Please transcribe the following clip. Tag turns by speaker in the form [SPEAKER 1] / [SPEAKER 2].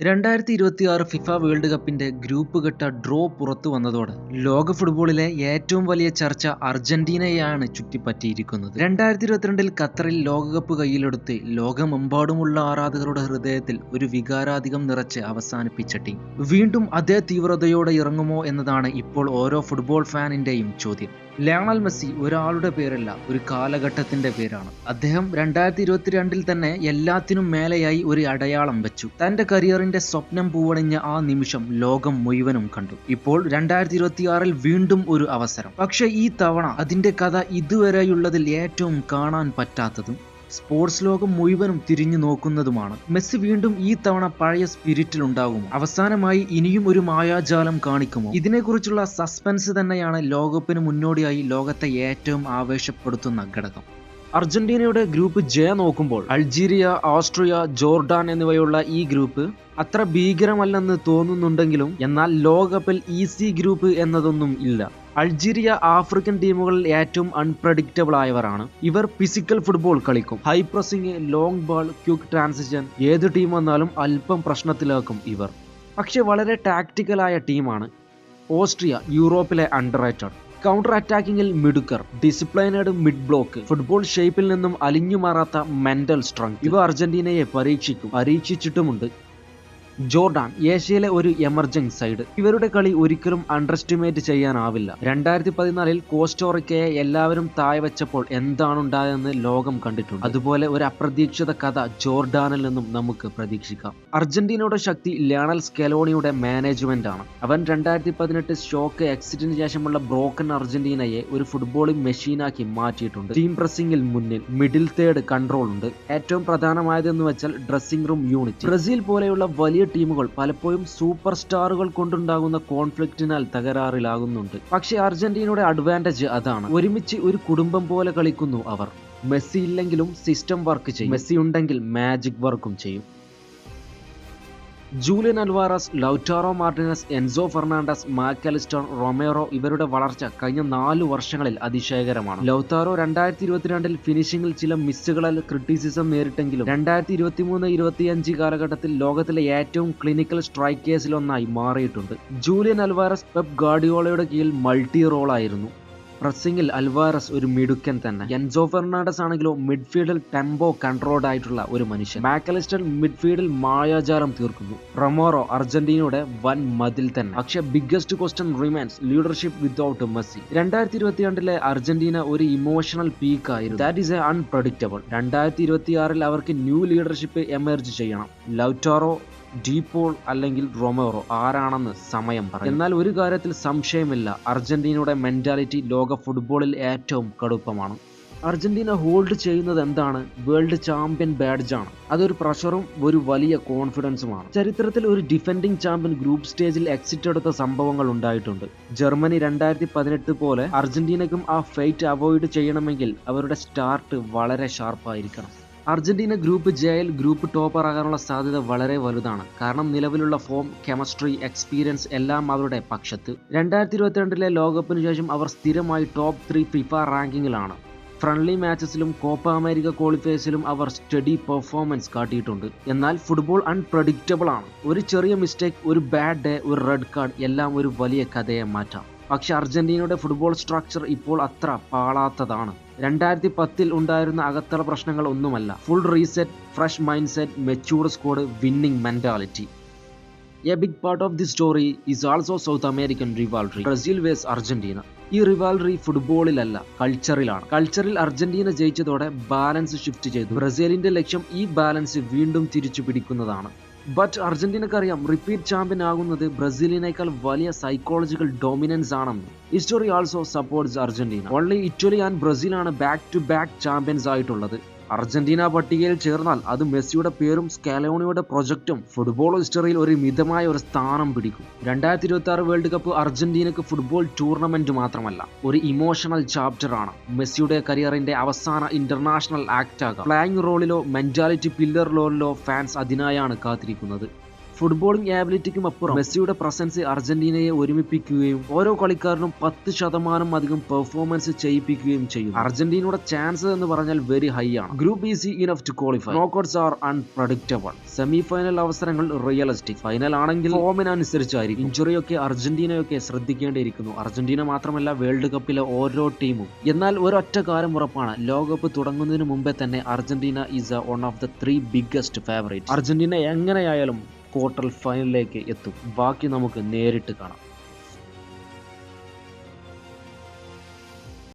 [SPEAKER 1] രണ്ടായിരത്തി ഇരുപത്തി ആറ് ഫിഫ വേൾഡ് കപ്പിന്റെ ഗ്രൂപ്പ് ഘട്ട ഡ്രോ പുറത്തു വന്നതോടെ ലോക ഫുട്ബോളിലെ ഏറ്റവും വലിയ ചർച്ച അർജന്റീനയാണ് ചുറ്റിപ്പറ്റിയിരിക്കുന്നത്. രണ്ടായിരത്തി ഇരുപത്തിരണ്ടിൽ ഖത്തറിൽ ലോകകപ്പ് കയ്യിലെടുത്ത് ലോകമെമ്പാടുമുള്ള ആരാധകരുടെ ഹൃദയത്തിൽ ഒരു വികാരാധികം നിറച്ച് അവസാനിപ്പിച്ച ടീം. വീണ്ടും അതേ തീവ്രതയോടെ ഇറങ്ങുമോ എന്നതാണ് ഇപ്പോൾ ഓരോ ഫുട്ബോൾ ഫാനിന്റെയും ചോദ്യം. ലയണൽ മെസ്സി ഒരാളുടെ പേരല്ല ഒരു കാലഘട്ടത്തിന്റെ പേരാണ്. അദ്ദേഹം രണ്ടായിരത്തി ഇരുപത്തിരണ്ടിൽ തന്നെ എല്ലാത്തിനും മേലെയായി ഒരു അടയാളം വെച്ചു. തന്റെ കരിയറിന്റെ സ്വപ്നം പൂവണിഞ്ഞ ആ നിമിഷം ലോകം മുഴുവനും കണ്ടു. ഇപ്പോൾ രണ്ടായിരത്തി ഇരുപത്തിയാറിൽ വീണ്ടും ഒരു അവസരം. പക്ഷേ ഈ തവണ അതിന്റെ കഥ ഇതുവരെയുള്ളതിൽ ഏറ്റവും കാണാൻ പറ്റാത്തതും സ്പോർട്സ് ലോകം മുഴുവനും തിരിഞ്ഞു നോക്കുന്നതുമാണ്. മെസ്സി വീണ്ടും ഈ തവണ പഴയ സ്പിരിറ്റിൽ ഉണ്ടാകുമോ അവസാനമായി ഇനിയും ഒരു മായാജാലം കാണിക്കുമോ? ഇതിനെക്കുറിച്ചുള്ള സസ്പെൻസ് തന്നെയാണ് ലോകകപ്പിന് മുന്നോടിയായി ലോകത്തെ ഏറ്റവും ആവേശപ്പെടുത്തുന്ന ഘടകം. അർജന്റീനയുടെ ഗ്രൂപ്പ് ജെ നോക്കുമ്പോൾ അൾജീരിയ ഓസ്ട്രിയ ജോർഡാൻ എന്നിവയുള്ള ഈ ഗ്രൂപ്പ് അത്ര ഭീകരമല്ലെന്ന് തോന്നുന്നുണ്ടെങ്കിലും എന്നാൽ ലോകകപ്പിൽ ഈസി ഗ്രൂപ്പ് എന്നതൊന്നും ഇല്ല. അൾജീരിയ ആഫ്രിക്കൻ ടീമുകളിൽ ഏറ്റവും അൺപ്രഡിക്റ്റബിൾ ആയവരാണ്. ഇവർ ഫിസിക്കൽ ഫുട്ബോൾ കളിക്കും. High pressing long ball quick transition ഏത് ടീം വന്നാലും അല്പം പ്രശ്നത്തിലാക്കും ഇവർ. പക്ഷെ വളരെ ടാക്ടിക്കലായ ടീമാണ് ഓസ്ട്രിയ യൂറോപ്പിലെ അണ്ടർ കൗണ്ടർ അറ്റാക്കിംഗിൽ മിടുക്കർ ഡിസിപ്ലൈനഡ് മിഡ് ബ്ലോക്ക് ഫുട്ബോൾ ഷേപ്പിൽ നിന്നും അലിഞ്ഞു മാറാത്ത മെന്റൽ സ്ട്രെങ്ത് ഇവ അർജന്റീനയെ പരീക്ഷിക്കും പരീക്ഷിച്ചിട്ടുമുണ്ട്. ജോർഡാൻ ഏഷ്യയിലെ ഒരു എമർജിംഗ് സൈഡ്. ഇവരുടെ കളി ഒരിക്കലും അണ്ടർ എസ്റ്റിമേറ്റ് ചെയ്യാനാവില്ല. രണ്ടായിരത്തി പതിനാലിൽ കോസ്റ്റോറിക്കയെ എല്ലാവരും തായ വെച്ചപ്പോൾ എന്താണുണ്ടായതെന്ന് ലോകം കണ്ടിട്ടുണ്ട്. അതുപോലെ ഒരു അപ്രതീക്ഷിത കഥ ജോർഡാനിൽ നിന്നും നമുക്ക് പ്രതീക്ഷിക്കാം. അർജന്റീനയുടെ ശക്തി ലയണൽ സ്കെലോണിയുടെ മാനേജ്മെന്റ് ആണ് അവൻ രണ്ടായിരത്തി പതിനെട്ട് ഷോക്ക് എക്സിറ്റിന് ശേഷമുള്ള ബ്രോക്കൺ അർജന്റീനയെ ഒരു ഫുട്ബോളിംഗ് മെഷീനാക്കി മാറ്റിയിട്ടുണ്ട്. ടീം പ്രസിംഗിൽ മുന്നിൽ മിഡിൽ തേർഡ് കൺട്രോൾ ഉണ്ട്. ഏറ്റവും പ്രധാനമായതെന്ന് വെച്ചാൽ ഡ്രസ്സിംഗ് റൂം യൂണിറ്റ് ബ്രസീൽ പോലെയുള്ള വലിയ ടീമുകൾ പലപ്പോഴും സൂപ്പർ സ്റ്റാറുകൾ കൊണ്ടുണ്ടാകുന്ന കോൺഫ്ലിക്റ്റിനാൽ തകരാറിലാകുന്നുണ്ട്. പക്ഷേ അർജന്റീനയുടെ അഡ്വാന്റേജ് അതാണ്. ഒരുമിച്ച് ഒരു കുടുംബം പോലെ കളിക്കുന്നു അവർ. മെസ്സി ഇല്ലെങ്കിലും സിസ്റ്റം വർക്ക് ചെയ്യും. മെസ്സി ഉണ്ടെങ്കിൽ മാജിക് വർക്കും ചെയ്യും. Julian Alvarez Lautaro Martinez Enzo Fernandez Mac Allister Romero ഇവരുടെ വളർച്ച കഴിഞ്ഞ നാല് വർഷങ്ങളിൽ അതിശയകരമാണ്. ലൗത്താറോ രണ്ടായിരത്തി ഇരുപത്തിരണ്ടിൽ ഫിനിഷിംഗിൽ ചില മിസ്സുകളാൽ ക്രിട്ടിസിസം നേരിട്ടെങ്കിലും രണ്ടായിരത്തി ഇരുപത്തിമൂന്ന് ഇരുപത്തിയഞ്ച് കാലഘട്ടത്തിൽ ലോകത്തിലെ ഏറ്റവും ക്ലിനിക്കൽ സ്ട്രൈക്കേഴ്സിലൊന്നായി മാറിയിട്ടുണ്ട്. ജൂലിയൻ അൽവാറസ് പെപ് ഗാർഡിയോളയുടെ കീഴിൽ മൾട്ടി റോൾ ആയിരുന്നു പ്രസിംഗിൽ അൽവാറസ് ഒരു മിടുക്കൻ തന്നെ. എൻസോ ഫെർണാണ്ടസ് ആണെങ്കിലോ മിഡ്ഫീൽഡിൽ ടെമ്പോ കൺട്രോൾഡ് ആയിട്ടുള്ള ഒരു മനുഷ്യൻ. മാക്കലിസ്റ്റർ മിഡ്ഫീൽഡിൽ മായാജാലം തീർക്കുന്നു. റൊമോറോ അർജന്റീനയുടെ വൻ മതിൽ തന്നെ. പക്ഷെ biggest question remains leadership without Messi രണ്ടായിരത്തി ഇരുപത്തിരണ്ടിലെ അർജന്റീന ഒരു ഇമോഷണൽ പീക്ക് ആയിരുന്നു. ദാറ്റ് ഈസ് എ അൺപ്രഡിക്റ്റബിൾ രണ്ടായിരത്തി ഇരുപത്തിയാറിൽ അവർക്ക് ന്യൂ ലീഡർഷിപ്പ് എമർജ് ചെയ്യണം. ലൗറ്റാറോ ഡീപോൾ അല്ലെങ്കിൽ റൊമേറോ ആരാണെന്ന് സമയം പറയും. എന്നാൽ ഒരു കാര്യത്തിൽ സംശയമില്ല. അർജന്റീനയുടെ മെന്റാലിറ്റി ലോക ഫുട്ബോളിൽ ഏറ്റവും കടുപ്പമാണ്. അർജന്റീന ഹോൾഡ് ചെയ്യുന്നത് എന്താണ്? വേൾഡ് ചാമ്പ്യൻ ബാഡ്ജാണ് അതൊരു പ്രഷറും ഒരു വലിയ കോൺഫിഡൻസുമാണ് ചരിത്രത്തിൽ ഒരു ഡിഫെൻഡിംഗ് ചാമ്പ്യൻ ഗ്രൂപ്പ് സ്റ്റേജിൽ എക്സിറ്റ് എടുത്ത സംഭവങ്ങൾ ഉണ്ടായിട്ടുണ്ട്. ജർമ്മനി രണ്ടായിരത്തി പതിനെട്ട് പോലെ അർജന്റീനയ്ക്കും ആ ഫെയ്റ്റ് അവോയ്ഡ് ചെയ്യണമെങ്കിൽ അവരുടെ സ്റ്റാർട്ട് വളരെ ഷാർപ്പായിരിക്കണം അർജന്റീന ഗ്രൂപ്പ് ജയിൽ ഗ്രൂപ്പ് ടോപ്പർ ആകാനുള്ള സാധ്യത വളരെ വലുതാണ്. കാരണം നിലവിലുള്ള ഫോം കെമിസ്ട്രി എക്സ്പീരിയൻസ് എല്ലാം അവരുടെ പക്ഷത്ത്. രണ്ടായിരത്തി ഇരുപത്തിരണ്ടിലെ ലോകകപ്പിന് ശേഷം അവർ സ്ഥിരമായി ടോപ്പ് ത്രീ ഫിഫ റാങ്കിങ്ങിലാണ് ഫ്രണ്ട്ലി മാച്ചസിലും കോപ്പ അമേരിക്ക ക്വാളിഫയേഴ്സിലും അവർ സ്റ്റഡി പെർഫോമൻസ് കാട്ടിയിട്ടുണ്ട്. എന്നാൽ ഫുട്ബോൾ അൺപ്രഡിക്റ്റബിൾ ആണ്. ഒരു ചെറിയ മിസ്റ്റേക്ക് ഒരു ബാഡ് ഡേ ഒരു റെഡ് കാർഡ് എല്ലാം ഒരു വലിയ കഥയെ മാറ്റാം. പക്ഷെ അർജന്റീനയുടെ ഫുട്ബോൾ സ്ട്രക്ചർ ഇപ്പോൾ അത്ര പാളാത്തതാണ്. രണ്ടായിരത്തി പത്തിൽ ഉണ്ടായിരുന്ന അകത്തള പ്രശ്നങ്ങൾ ഒന്നുമല്ല. Full reset fresh mind set mature squad winning mentality a big part of the story is also South American rivalry Brazil vs Argentina ഈ റിവാൾറി ഫുട്ബോളിലല്ല കൾച്ചറിലാണ് കൾച്ചറിൽ അർജന്റീന ജയിച്ചതോടെ ബാലൻസ് ഷിഫ്റ്റ് ചെയ്തു. ബ്രസീലിന്റെ ലക്ഷ്യം ഈ ബാലൻസ് വീണ്ടും തിരിച്ചു പിടിക്കുന്നതാണ് ബട്ട് അർജന്റീനക്ക് അറിയാം റിപ്പീറ്റ് ചാമ്പ്യൻ ആകുന്നത് ബ്രസീലിനേക്കാൾ വലിയ സൈക്കോളജിക്കൽ ഡോമിനൻസ് ആണെന്ന്. History also supports Argentina. Only Italy and ബ്രസീലാണ് back to back champions ആയിട്ടുള്ളത്. അർജന്റീന പട്ടികയിൽ ചേർന്നാൽ അത് മെസ്സിയുടെ പേരും സ്കാലോണിയുടെ പ്രൊജക്റ്റും ഫുട്ബോൾ ഹിസ്റ്ററിയിൽ ഒരു മിതമായ ഒരു സ്ഥാനം പിടിക്കും. രണ്ടായിരത്തി ഇരുപത്തി ആറ് വേൾഡ് കപ്പ് അർജന്റീനക്ക് ഫുട്ബോൾ ടൂർണമെന്റ് മാത്രമല്ല ഒരു ഇമോഷണൽ ചാപ്റ്റർ ആണ്. മെസ്സിയുടെ കരിയറിന്റെ അവസാന ഇന്റർനാഷണൽ ആക്ട് ആകാം. ഫ്ലാങ് റോളിലോ മെന്റാലിറ്റി പില്ലർ റോളിലോ ഫാൻസ് അതിനായാണ് കാത്തിരിക്കുന്നത്. ഫുട്ബോളിംഗ് ആബിലിറ്റിക്കും അപ്പുറം മെസ്സിയുടെ പ്രസൻസ് അർജന്റീനയെ ഒരുമിപ്പിക്കുകയും ഓരോ കളിക്കാരനും പത്ത് ശതമാനം അധികം പെർഫോമൻസ് ചെയ്യിപ്പിക്കുകയും ചെയ്യും അർജന്റീനയുടെ ചാൻസ് എന്ന് പറഞ്ഞാൽ വെരി ഹൈ ആണ്. Group easy enough to qualify knockouts are unpredictable semi final അവസരങ്ങൾ റിയലിസ്റ്റിക് ഫൈനൽ ആണെങ്കിൽ ഫോമിനനുസരിച്ചായിരിക്കും ഇഞ്ചുറിയൊക്കെ അർജന്റീനയൊക്കെ ശ്രദ്ധിക്കേണ്ടിയിരിക്കുന്നു. അർജന്റീന മാത്രമല്ല വേൾഡ് കപ്പിലെ ഓരോ ടീമും എന്നാൽ ഒരൊറ്റ കാര്യം ഉറപ്പാണ്. ലോകകപ്പ് തുടങ്ങുന്നതിന് മുമ്പേ തന്നെ Argentina is one of the three biggest favourite Argentina എങ്ങനെയായാലും ക്വാർട്ടർ ഫൈനലിലേക്ക് എത്തും. ബാക്കി നമുക്ക് നേരിട്ട് കാണാം.